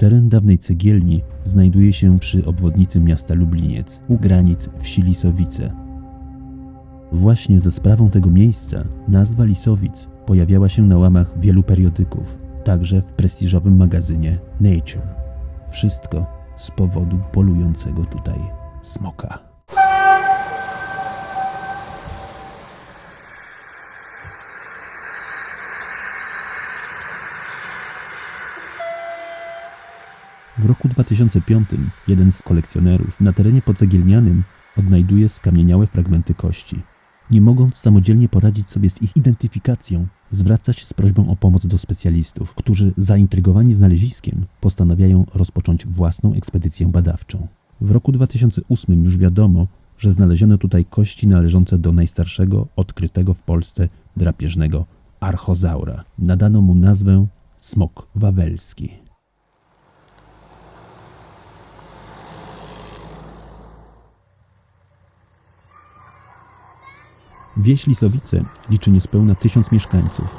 Teren dawnej cegielni znajduje się przy obwodnicy miasta Lubliniec, u granic wsi Lisowice. Właśnie ze sprawą tego miejsca nazwa Lisowic pojawiała się na łamach wielu periodyków, także w prestiżowym magazynie Nature. Wszystko z powodu polującego tutaj smoka. W roku 2005 jeden z kolekcjonerów na terenie pocegielnianym odnajduje skamieniałe fragmenty kości. Nie mogąc samodzielnie poradzić sobie z ich identyfikacją, zwraca się z prośbą o pomoc do specjalistów, którzy zaintrygowani znaleziskiem postanawiają rozpocząć własną ekspedycję badawczą. W roku 2008 już wiadomo, że znaleziono tutaj kości należące do najstarszego odkrytego w Polsce drapieżnego archozaura. Nadano mu nazwę smok wawelski. Wieś Lisowice liczy niespełna tysiąc mieszkańców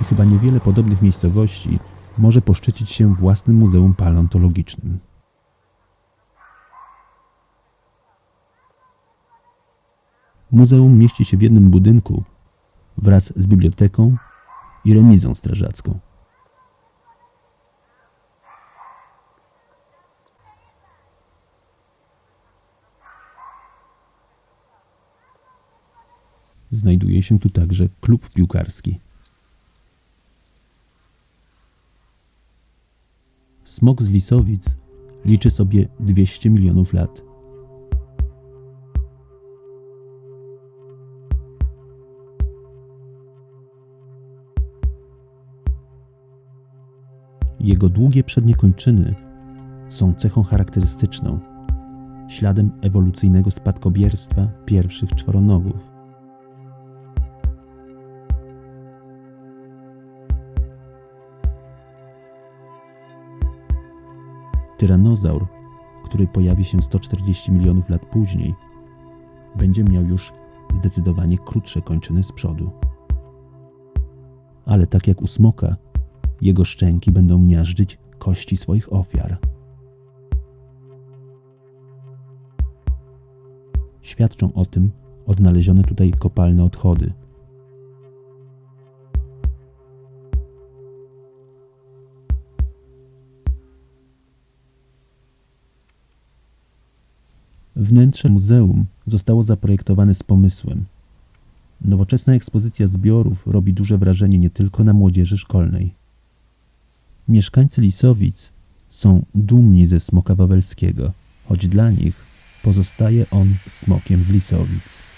i chyba niewiele podobnych miejscowości może poszczycić się własnym muzeum paleontologicznym. Muzeum mieści się w jednym budynku wraz z biblioteką i remizą strażacką. Znajduje się tu także klub piłkarski. Smok z Lisowic liczy sobie 200 milionów lat. Jego długie przednie kończyny są cechą charakterystyczną, śladem ewolucyjnego spadkobierstwa pierwszych czworonogów. Tyranozaur, który pojawi się 140 milionów lat później, będzie miał już zdecydowanie krótsze kończyny z przodu. Ale tak jak u smoka, jego szczęki będą miażdżyć kości swoich ofiar. Świadczą o tym odnalezione tutaj kopalne odchody. Wnętrze muzeum zostało zaprojektowane z pomysłem. Nowoczesna ekspozycja zbiorów robi duże wrażenie nie tylko na młodzieży szkolnej. Mieszkańcy Lisowic są dumni ze smoka wawelskiego, choć dla nich pozostaje on smokiem z Lisowic.